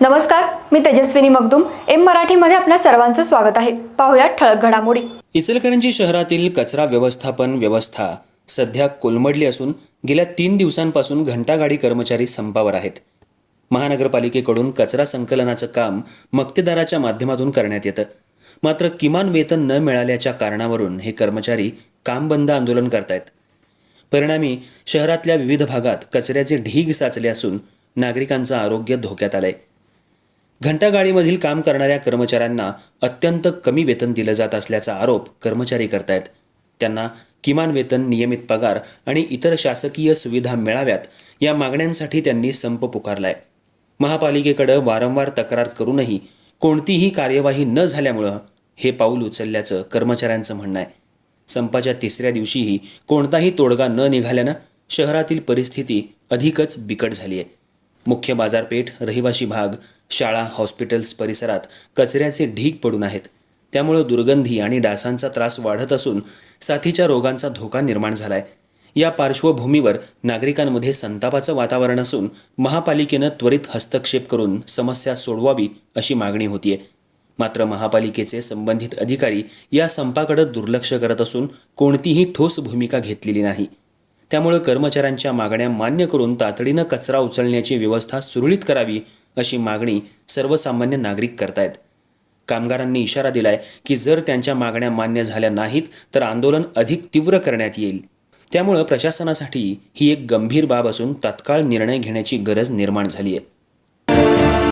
नमस्कार मी तेजस्विनी मगदुम. एम मराठीमध्ये आपल्या सर्वांचं स्वागत आहे. पाहुयात ठळक घडामोडी. इचलकरंजी शहरातील कचरा व्यवस्थापन व्यवस्था सध्या कोलमडली असून गेल्या तीन दिवसांपासून घंटागाडी कर्मचारी संपावर आहेत. महानगरपालिकेकडून कचरा संकलनाचं काम मक्तेदाराच्या माध्यमातून करण्यात येतं. मात्र किमान वेतन न मिळाल्याच्या कारणावरून हे कर्मचारी काम बंद आंदोलन करतायत. परिणामी शहरातल्या विविध भागात कचऱ्याचे ढीग साचले असून नागरिकांचं आरोग्य धोक्यात आलंय. घंटागाडीमधील काम करणाऱ्या कर्मचाऱ्यांना अत्यंत कमी वेतन दिलं जात असल्याचा आरोप कर्मचारी करतायत. त्यांना किमान वेतन नियमित पगार आणि इतर शासकीय सुविधा मिळाव्यात या मागण्यांसाठी त्यांनी संप पुकारलाय. महापालिकेकडं वारंवार तक्रार करूनही कोणतीही कार्यवाही न झाल्यामुळं हे पाऊल उचलल्याचं कर्मचाऱ्यांचं म्हणणं आहे. संपाच्या तिसऱ्या दिवशीही कोणताही तोडगा न निघाल्यानं शहरातील परिस्थिती अधिकच बिकट झाली आहे मुख्य बाजारपेठ रहिवाशी भाग शाळा हॉस्पिटल्स परिसरात कचऱ्याचे ढीग पडून आहेत. त्यामुळं दुर्गंधी आणि डासांचा त्रास वाढत असून साथीच्या रोगांचा धोका निर्माण झालाय. या पार्श्वभूमीवर नागरिकांमध्ये संतापाचं वातावरण असून महापालिकेनं त्वरित हस्तक्षेप करून समस्या सोडवावी अशी मागणी होतीये. मात्र महापालिकेचे संबंधित अधिकारी या संपाकडे दुर्लक्ष करत असून कोणतीही ठोस भूमिका घेतलेली नाही. त्यामुळे कर्मचाऱ्यांच्या मागण्या मान्य करून तातडीनं कचरा उचलण्याची व्यवस्था सुरळीत करावी अशी मागणी सर्वसामान्य नागरिक करतायत. कामगारांनी इशारा दिलाय की जर त्यांच्या मागण्या मान्य झाल्या नाहीत तर आंदोलन अधिक तीव्र करण्यात येईल. त्यामुळं प्रशासनासाठी ही एक गंभीर बाब असून तात्काळ निर्णय घेण्याची गरज निर्माण झाली आहे